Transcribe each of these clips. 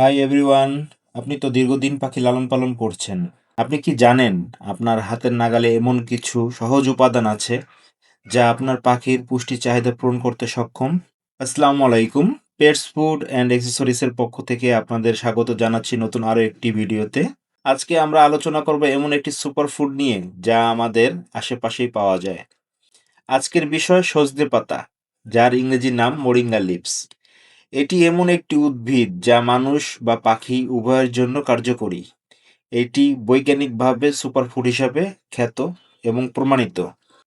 Hi everyone আপনি তো দীর্ঘদিন পাখি লালন পালন করছেন। আপনি কি জানেন, আপনার হাতের নাগালে এমন কিছু সহজ উপাদান আছে, যা আপনার পাখির পুষ্টি চাহিদা পূরণ করতে সক্ষম? আসসালামু আলাইকুম। পেটস ফুড অ্যান্ড অ্যাক্সেসরিজের পক্ষ থেকে আপনাদের স্বাগত জানাচ্ছি নতুন আরও একটি ভিডিওতে। আজকে আমরা আলোচনা করব এমন একটি সুপার ফুড নিয়ে, যা আমাদের আশেপাশেই পাওয়া যায়। আজকের বিষয় সজনে পাতা, যার ইংরেজি নাম মোরিঙ্গা লিভস। এটি এমন একটি উদ্ভিদ যা মানুষ বা পাখি উভয়ের জন্য কার্যকরী। এটি বৈজ্ঞানিকভাবে সুপারফুড হিসাবে খ্যাত এবং প্রমাণিত।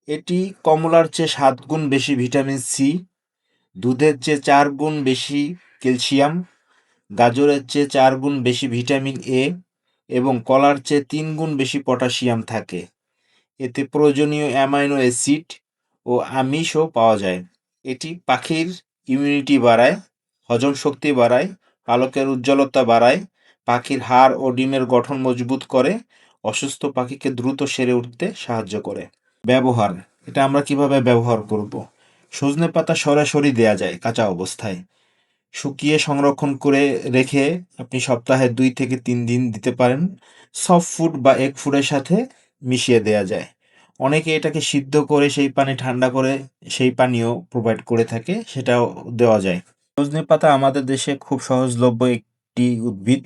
এটি কমলার চেয়ে সাত গুণ বেশি ভিটামিন সি, দুধের চেয়ে চার গুণ বেশি ক্যালসিয়াম, গাজরের চেয়ে চার গুণ বেশি ভিটামিন এ এবং কলার চেয়ে তিন গুণ বেশি পটাশিয়াম থাকে। এতে প্রয়োজনীয় অ্যামাইনো অ্যাসিড ও আমিষও পাওয়া যায়। এটি পাখির ইমিউনিটি বাড়ায় হজম শক্তি বাড়ায়, পালকের উজ্জ্বলতা বাড়ায়, পাখির হাড় ও ডিমের গঠন মজবুত করে, অসুস্থ পাখিকে দ্রুত সেরে উঠতে সাহায্য করে। ব্যবহার, এটা আমরা কীভাবে ব্যবহার করব? সজনে পাতা সরাসরি দেয়া যায় কাঁচা অবস্থায়। শুকিয়ে সংরক্ষণ করে রেখে আপনি সপ্তাহে দুই থেকে তিন দিন দিতে পারেন। সফট ফুড বা এগ ফুডের সাথে মিশিয়ে দেয়া যায়। অনেকে এটাকে সিদ্ধ করে সেই পানি ঠান্ডা করে সেই পানীয় প্রোভাইড করে থাকে, সেটাও দেওয়া যায়। সজনে পাতা আমাদের দেশে খুব সহজলভ্য একটি উদ্ভিদ।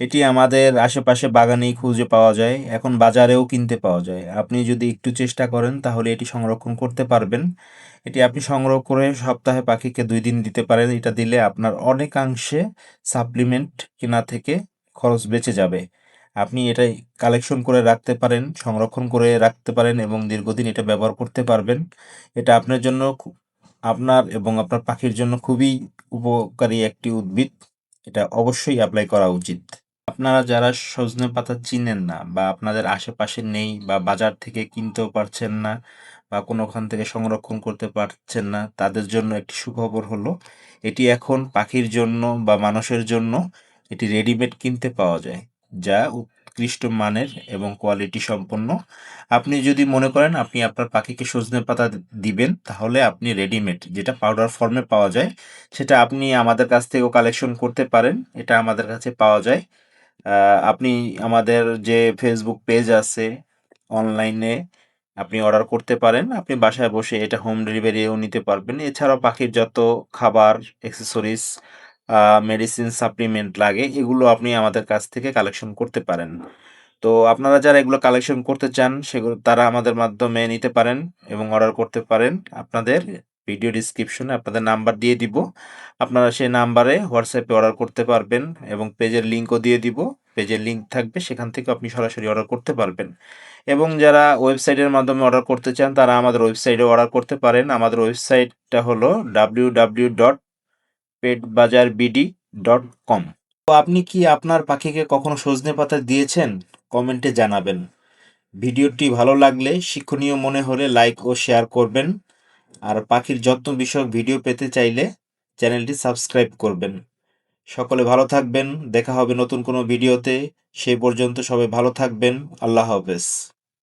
এটি আমাদের আশেপাশে বাগানেই খুঁজে পাওয়া যায়, এখন বাজারেও কিনতে পাওয়া যায়। আপনি যদি একটু চেষ্টা করেন, তাহলে এটি সংরক্ষণ করতে পারবেন। এটি আপনি সংগ্রহ করে সপ্তাহে পাখিকে দুই দিন দিতে পারেন। এটা দিলে আপনার অনেকাংশে সাপ্লিমেন্ট কেনা থেকে খরচ বেঁচে যাবে। আপনি এটাই কালেকশন করে রাখতে পারেন, সংরক্ষণ করে রাখতে পারেন এবং দীর্ঘদিন এটা ব্যবহার করতে পারবেন। এটা আপনার জন্য আপনার এবং আপনার পাখির জন্য খুবই উপকারী একটি উদ্ভিদ। এটা অবশ্যই অ্যাপ্লাই করা উচিত। আপনারা যারা সজনে পাতা চিনেন না বা আপনাদের আশেপাশে নেই বা বাজার থেকে কিনতেও পারছেন না বা কোনোখান থেকে সংরক্ষণ করতে পারছেন না, তাদের জন্য একটি সুখবর হলো, এটি এখন পাখির জন্য বা মানুষের জন্য এটি রেডিমেড কিনতে পাওয়া যায়, যা উৎকৃষ্ট মানের এবং কোয়ালিটি সম্পন্ন। আপনি যদি মনে করেন আপনি আপনার পাখিকে সজনে পাতা দিবেন, তাহলে আপনি রেডিমেড যেটা পাউডার ফর্মে পাওয়া যায়, সেটা আপনি আমাদের কাছ থেকেও কালেকশন করতে পারেন, এটা আমাদের কাছে পাওয়া যায়। আপনি আমাদের যে ফেসবুক পেজ আছে অনলাইনে আপনি অর্ডার করতে পারেন, আপনি বাসায় বসে এটা হোম ডেলিভারিও নিতে পারবেন। এছাড়াও পাখির যত খাবার অ্যাক্সেসরিজ মেডিসিন সাপ্লিমেন্ট লাগে, এগুলো আপনি আমাদের কাছ থেকে কালেকশন করতে পারেন। তো আপনারা যারা এগুলো কালেকশন করতে চান, সেগুলো তারা আমাদের মাধ্যমে নিতে পারেন এবং অর্ডার করতে পারেন। আপনাদের ভিডিও ডিসক্রিপশনে আপনাদের নাম্বার দিয়ে দিব। আপনারা সেই নাম্বারে হোয়াটসঅ্যাপে অর্ডার করতে পারবেন এবং পেজের লিঙ্কও দিয়ে দিব। পেজের লিঙ্ক থাকবে, সেখান থেকে আপনি সরাসরি অর্ডার করতে পারবেন। এবং যারা ওয়েবসাইটের মাধ্যমে অর্ডার করতে চান, তারা আমাদের ওয়েবসাইটে অর্ডার করতে পারেন। আমাদের ওয়েবসাইটটা হলো ডাব্লিউ ডাব্লিউ ডট পেট বাজার বিডি ডট কম তো আপনি কি আপনার পাখিকে কখনো সজনে পাতা দিয়েছেন? কমেন্টে জানাবেন। ভিডিওটি ভালো লাগলে শিক্ষণীয় মনে হলে লাইক ও শেয়ার করবেন। আর পাখির যত্ন বিষয়ক ভিডিও পেতে চাইলে চ্যানেলটি সাবস্ক্রাইব করবেন। সকলে ভালো থাকবেন। দেখা হবে নতুন কোনো ভিডিওতে। সেই পর্যন্ত সবাই ভালো থাকবেন। আল্লাহ হাফেজ।